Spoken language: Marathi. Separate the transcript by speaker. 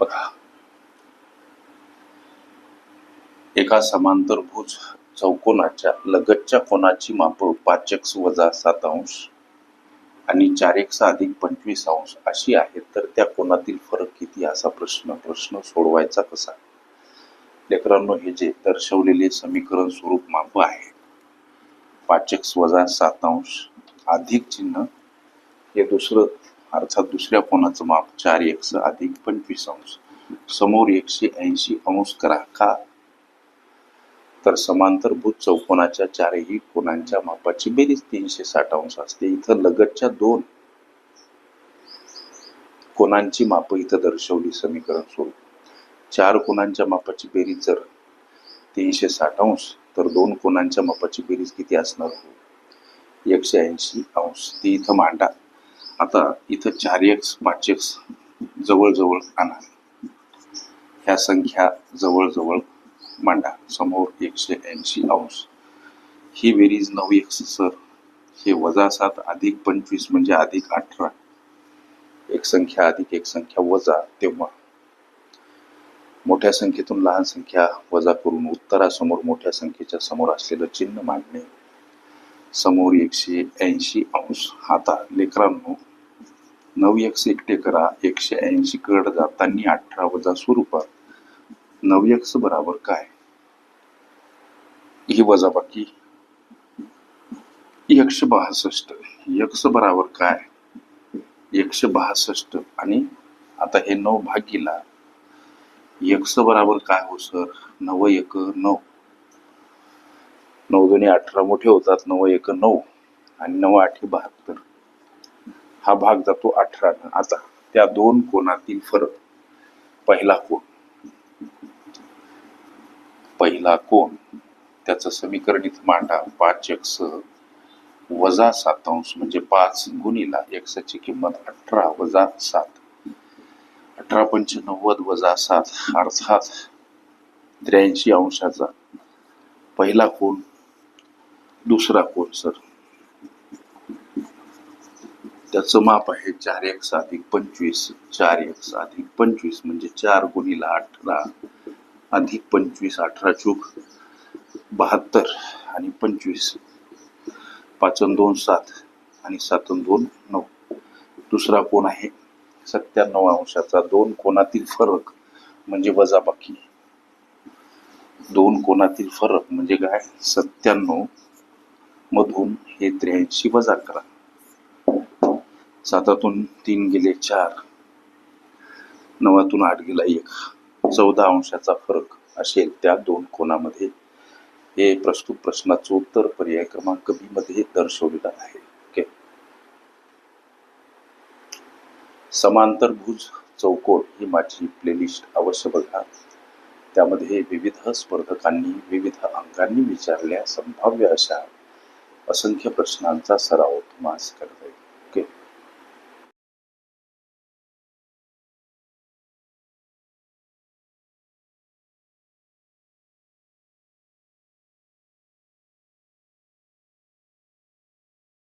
Speaker 1: बघा. एका समांतरभुज चौकोनाच्या लगतच्या कोणाची माप पाच एक्स वजा सात अंश आणि चार एक्स अधिक पंचवीस अंश अशी आहेत तर त्या कोणातील फरक किती? असा प्रश्न प्रश्न सोडवायचा कसा? लेकरांनो हे जे दर्शवलेले समीकरण स्वरूप माप आहे पाच एक्स वजा सात अंश अधिक चिन्ह हे दुसरं अर्थात दुसऱ्या कोणाचं माप चार एक्स अधिक पंचवीस अंश समोर एकशे ऐंशी अंश करा. का? तर समांतरभूत चौकोनाच्या चारही कोणांच्या मापाची बेरीज तीनशे साठ अंश असते. इथं लगतच्या दोन कोणांची माप इथं दर्शवली समीकरण स्वरूप चार कोणांच्या मापाची बेरीज जर तीनशे साठ अंश तर दोन कोणांच्या मापाची बेरीज किती असणार? हो एकशे ऐंशी अंश. ती इथं मांडा. आता इथं चार एक्स पाच एक्स जवळजवळ आणा ह्या संख्या जवळजवळ मांडा. समोर एकशे ऐंशी अंश. ही बेरीज नऊ एक्स सर. हे वजा सात अधिक पंचवीस म्हणजे अधिक अठरा. एक संख्या अधिक एक संख्या वजा तेव्हा. मोठ्या संख्येतून लहान संख्या वजा करून उत्तरासमोर मोठ्या संख्येच्या समोर असलेलं चिन्ह मांडणे. समोर एकशे ऐंशी अंश. आता लेकरांनो नऊ एक्स एकटे करा एकशे ऐंशी कड जाताना अठरा वजा स्वरूपात नऊ एक्स बराबर काय? ही वजा बाकी एकशे बासष्ट. एक्स बराबर काय? एकशे बासष्ट. आणि आता हे नऊ भागीला. एक्स बराबर काय हो सर? नव एक नऊ. नऊ दोन्ही अठरा मोठे होतात नऊ एक नऊ. आणि नऊ आठे बहात्तर. हा भाग जातो अठरा आता त्या दोन कोणातील फरक. पहिला कोण पहिला कोण त्याचं समीकरण इथं मांडा. पाच एक्स वजा सात अंश म्हणजे पाच गुणीला एक्सची किंमत अठरा वजा सात. अठरा पंच नव्वद वजा सात. अर्थात त्र्याऐंशी अंशाचा पहिला कोण दुसरा कोण सर. त्याचं माप आहे चार एक्स अधिक पंचवीस चार एक्स अधिक पंचवीस म्हणजे चार गुणीला अठरा अधिक पंचवीस अठरा चूक बहात्तर आणि पंचवीस. पाचन दोन सात आणि सातन दोन नऊ. दुसरा कोण आहे? सत्त्याण्णव अंशाचा दोन कोणातील फरक म्हणजे वजाबाकी दोन कोणातील फरक म्हणजे काय? सत्त्याण्णव मधून हे त्र्याऐंशी वजा करा. सातातून तीन गेले चार. नवातून आठ गेला एक. चौदा अंशाचा फरक असेल त्या दोन कोणामध्ये हे प्रस्तुत प्रश्नाचं उत्तर पर्याय क्रमांक बी मध्ये दर्शवलेलं आहे. ओके समांतरभुज चौकोन ही माझी प्लेलिस्ट अवश्य बघा. त्यामध्ये विविध स्पर्धकांनी विविध अंकांनी विचारल्या संभाव्य अशा असंख्य प्रश्नांचा सराव तुम्हाला